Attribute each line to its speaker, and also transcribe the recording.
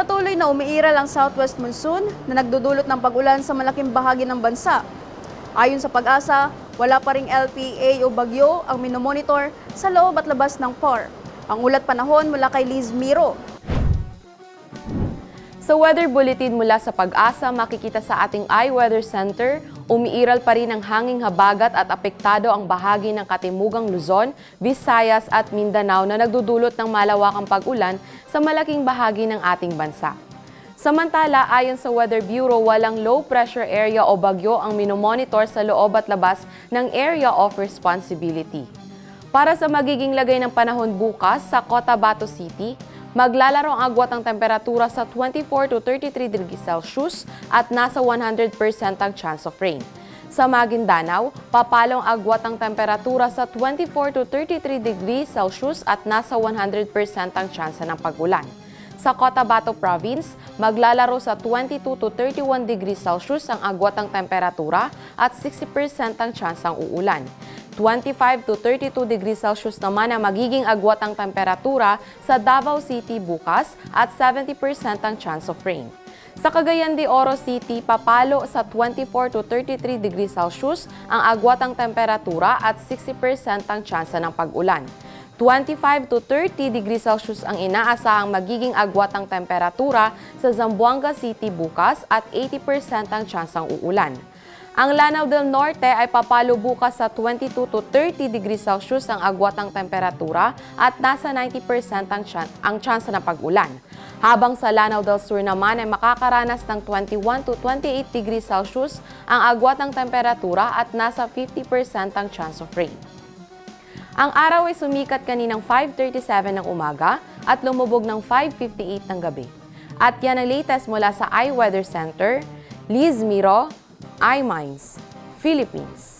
Speaker 1: Patuloy na umiiral ang southwest monsoon na nagdudulot ng pag-ulan sa malaking bahagi ng bansa. Ayon sa pag-asa, wala pa ring LPA o bagyo ang minomonitor sa loob at labas ng PAR. Ang ulat panahon mula kay Liz Miro.
Speaker 2: Sa weather bulletin mula sa pag-asa, makikita sa ating iWeather Center, umiiral pa rin ang hanging habagat at apektado ang bahagi ng Katimugang Luzon, Visayas at Mindanao na nagdudulot ng malawakang pag-ulan sa malaking bahagi ng ating bansa. Samantala, ayon sa Weather Bureau, walang low pressure area o bagyo ang minomonitor sa loob at labas ng Area of Responsibility. Para sa magiging lagay ng panahon bukas sa Cotabato City, maglalaro ang agwat ng temperatura sa 24 to 33 degrees Celsius at nasa 100% ang chance of rain. Sa Maguindanao, papalong agwat ang temperatura sa 24 to 33 degrees Celsius at nasa 100% ang chance ng pagulan. Sa Cotabato Province, maglalaro sa 22 to 31 degrees Celsius ang agwat ng temperatura at 60% ang chance ang uulan. 25 to 32 degrees Celsius naman ang magiging agwat ang temperatura sa Davao City bukas at 70% ang chance of rain. Sa Cagayan de Oro City, papalo sa 24 to 33 degrees Celsius ang agwat ang temperatura at 60% ang chance ng pag-ulan. 25 to 30 degrees Celsius ang inaasahang magiging agwat ang temperatura sa Zamboanga City bukas at 80% ang tsansang uulan. Ang Lanao del Norte ay papalo bukas sa 22 to 30 degrees Celsius ang agwat ang temperatura at nasa 90% ang, tsan- ang tsansa ng pag-ulan. Habang sa Lanao del Sur naman ay makakaranas ng 21 to 28 degrees Celsius ang agwat ng temperatura at nasa 50% ang chance of rain. Ang araw ay sumikat kaninang 5.37 ng umaga at lumubog ng 5.58 ng gabi. At yan ang latest mula sa iWeather Center, Liz Miro, iMinds, Philippines.